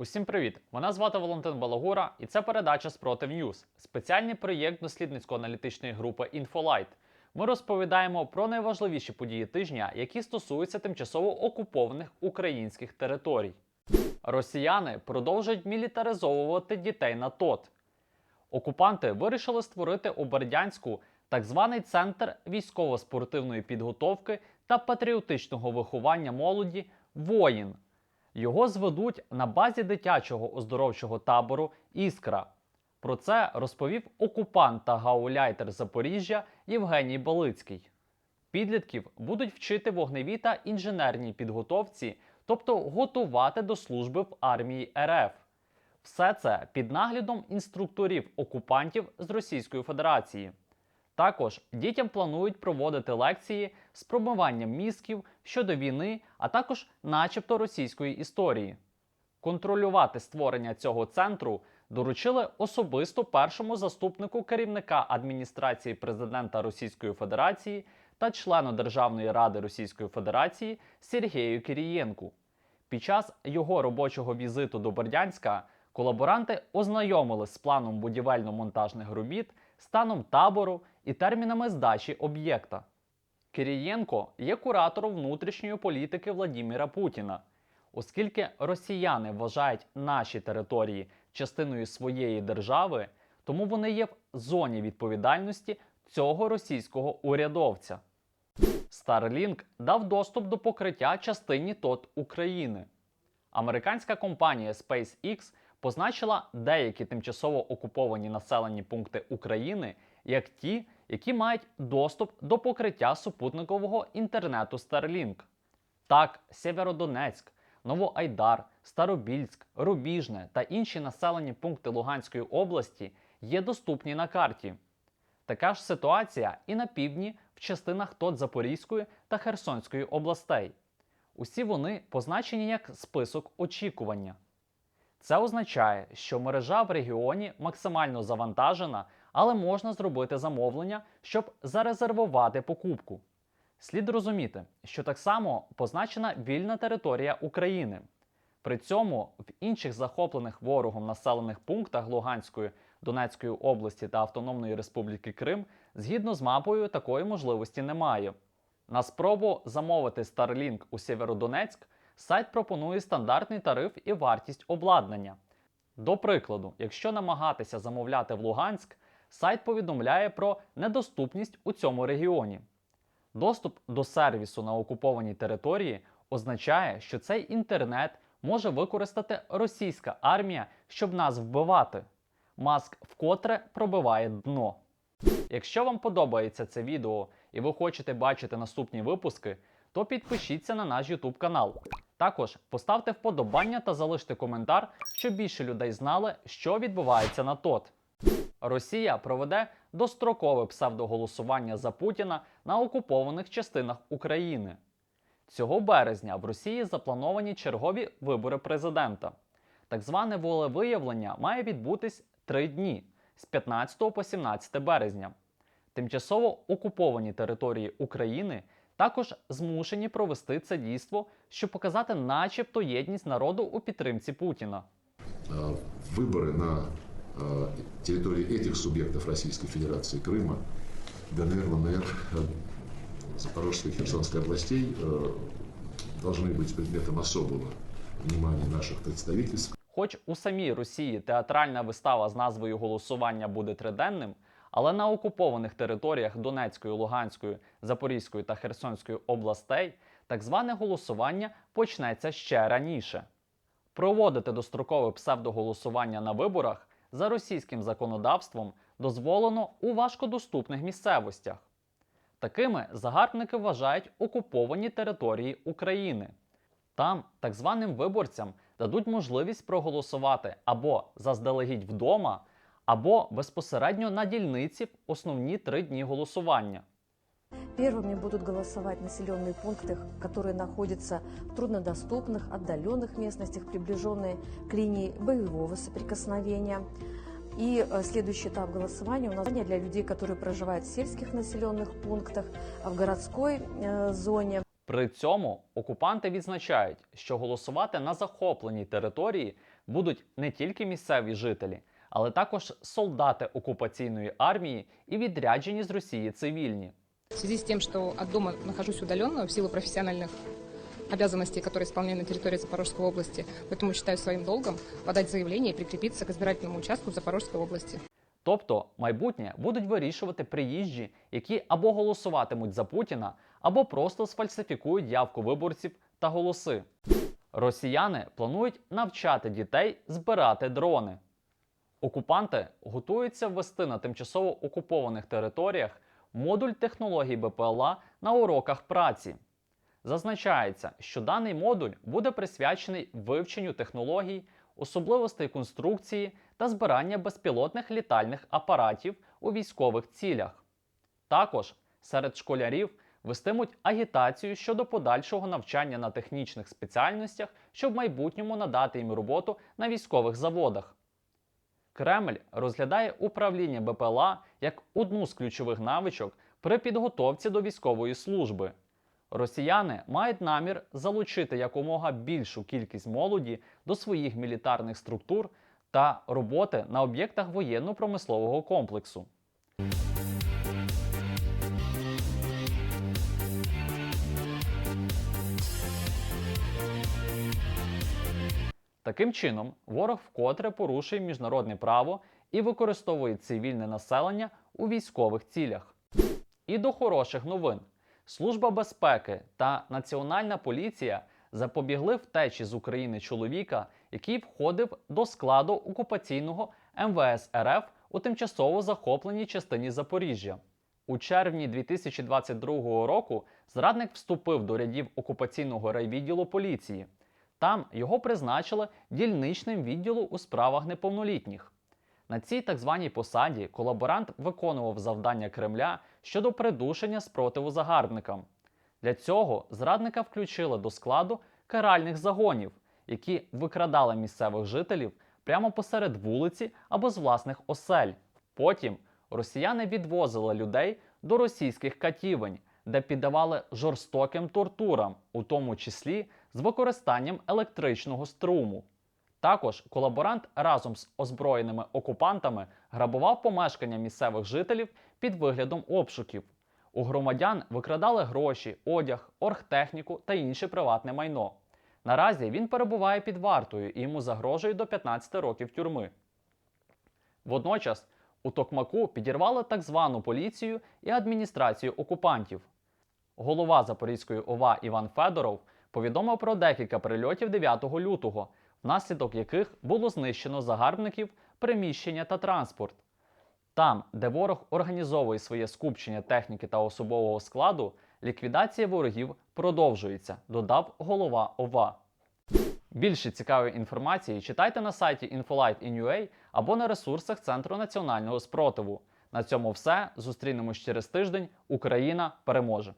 Усім привіт! Мене звати Валентин Балагура, і це передача Спротив Ньюз, спеціальний проєкт дослідницько-аналітичної групи InfoLight. Ми розповідаємо про найважливіші події тижня, які стосуються тимчасово окупованих українських територій. Росіяни продовжують мілітаризовувати дітей на ТОТ. Окупанти вирішили створити у Бердянську так званий центр військово-спортивної підготовки та патріотичного виховання молоді Воїн. Його зведуть на базі дитячого оздоровчого табору Іскра. Про це розповів окупант та гауляйтер Запоріжжя Євгеній Балицький. Підлітків будуть вчити вогневій та інженерній підготовці, тобто готувати до служби в армії РФ. Все це під наглядом інструкторів окупантів з Російської Федерації. Також дітям планують проводити лекції з промиванням мізків щодо війни, а також, начебто, російської історії. Контролювати створення цього центру доручили особисто першому заступнику керівника адміністрації президента Російської Федерації та члену Державної ради Російської Федерації Сергію Кирієнку. Під час його робочого візиту до Бердянська колаборанти ознайомили з планом будівельно-монтажних робіт, станом табору і термінами здачі об'єкта. Кирієнко є куратором внутрішньої політики Владіміра Путіна. Оскільки росіяни вважають наші території частиною своєї держави, тому вони є в зоні відповідальності цього російського урядовця. Starlink дав доступ до покриття частині ТОТ України. Американська компанія SpaceX позначила деякі тимчасово окуповані населені пункти України як ті, які мають доступ до покриття супутникового інтернету Starlink. Так, Сєвєродонецьк, Новоайдар, Старобільськ, Рубіжне та інші населені пункти Луганської області є доступні на карті. Така ж ситуація і на півдні в частинах ТОТ Запорізької та Херсонської областей. Усі вони позначені як список очікування. Це означає, що мережа в регіоні максимально завантажена, але можна зробити замовлення, щоб зарезервувати покупку. Слід розуміти, що так само позначена вільна територія України. При цьому в інших захоплених ворогом населених пунктах Луганської, Донецької області та Автономної Республіки Крим згідно з мапою такої можливості немає. На спробу замовити Starlink у Сєвєродонецьк сайт пропонує стандартний тариф і вартість обладнання. До прикладу, якщо намагатися замовляти в Луганськ, сайт повідомляє про недоступність у цьому регіоні. Доступ до сервісу на окупованій території означає, що цей інтернет може використати російська армія, щоб нас вбивати. Маск вкотре пробиває дно. Якщо вам подобається це відео і ви хочете бачити наступні випуски, то підпишіться на наш YouTube канал. Також поставте вподобання та залиште коментар, щоб більше людей знали, що відбувається на ТОТ. Росія проведе дострокове псевдоголосування за Путіна на окупованих частинах України. Цього березня в Росії заплановані чергові вибори президента. Так зване волевиявлення має відбутись три дні з 15 по 17 березня. Тимчасово окуповані території України також змушені провести це дійство, щоб показати, начебто, єдність народу у підтримці Путіна. э, выборы на э, территории этих субъектов Российской Федерации Крыма, ДНР, ЛНР, э, Запорожской и Херсонской областей э, должны быть предметом особого внимания наших представительств. Хоч у самій Росії театральна вистава з назвою голосування буде триденним, але на окупованих територіях Донецької, Луганської, Запорізької та Херсонської областей так зване голосування почнеться ще раніше. Проводити дострокове псевдоголосування на виборах за російським законодавством дозволено у важкодоступних місцевостях. Такими загарбники вважають окуповані території України. Там так званим виборцям дадуть можливість проголосувати або заздалегідь вдома, або безпосередньо на дільниці в основні три дні голосування. Первыми будут голосовать населенные пункты, которые находятся в труднодоступных, отдаленных местностях, приближенные к линии боевого соприкосновения. И э, следующий этап голосования у нас для людей, которые проживают в сельских населенных пунктах, а в городской э, зоне. При цьому окупанти відзначають, що голосувати на захопленій території будуть не тільки місцеві жителі, але також солдати окупаційної армії і відряджені з Росії цивільні. В связи с тем, что от дома нахожусь удаленно в силу профессиональных обязанностей, которые исполняю на территории Запорожской области, поэтому считаю своим долгом подать заявление и прикрепиться к избирательному участку в Запорожской области. Тобто майбутнє будуть вирішувати приїжджі, які або голосуватимуть за Путіна, або просто сфальсифікують явку виборців та голоси. Росіяни планують навчати дітей збирати дрони. Окупанти готуються ввести на тимчасово окупованих територіях модуль технологій БПЛА на уроках праці. Зазначається, що даний модуль буде присвячений вивченню технологій, особливостей конструкції та збирання безпілотних літальних апаратів у військових цілях. Також серед школярів вестимуть агітацію щодо подальшого навчання на технічних спеціальностях, щоб в майбутньому надати їм роботу на військових заводах. Кремль розглядає управління БПЛА як одну з ключових навичок при підготовці до військової служби. Росіяни мають намір залучити якомога більшу кількість молоді до своїх мілітарних структур та роботи на об'єктах воєнно-промислового комплексу. Таким чином, ворог вкотре порушує міжнародне право і використовує цивільне населення у військових цілях. І до хороших новин. Служба безпеки та Національна поліція запобігли втечі з України чоловіка, який входив до складу окупаційного МВС РФ у тимчасово захопленій частині Запоріжжя. У червні 2022 року зрадник вступив до рядів окупаційного райвідділу поліції. Там його призначили дільничним відділу у справах неповнолітніх. На цій так званій посаді колаборант виконував завдання Кремля щодо придушення спротиву загарбникам. Для цього зрадника включили до складу каральних загонів, які викрадали місцевих жителів прямо посеред вулиці або з власних осель. Потім росіяни відвозили людей до російських катівень, де піддавали жорстоким тортурам, у тому числі з використанням електричного струму. Також колаборант разом з озброєними окупантами грабував помешкання місцевих жителів під виглядом обшуків. У громадян викрадали гроші, одяг, оргтехніку та інше приватне майно. Наразі він перебуває під вартою і йому загрожує до 15 років тюрми. Водночас у Токмаку підірвали так звану поліцію і адміністрацію окупантів. Голова Запорізької ОВА Іван Федоров повідомив про декілька прильотів 9 лютого, внаслідок яких було знищено загарбників, приміщення та транспорт. Там, де ворог організовує своє скупчення техніки та особового складу, ліквідація ворогів продовжується, додав голова ОВА. Більше цікавої інформації читайте на сайті Infolight.in.ua або на ресурсах Центру національного спротиву. На цьому все. Зустрінемось через тиждень. Україна переможе!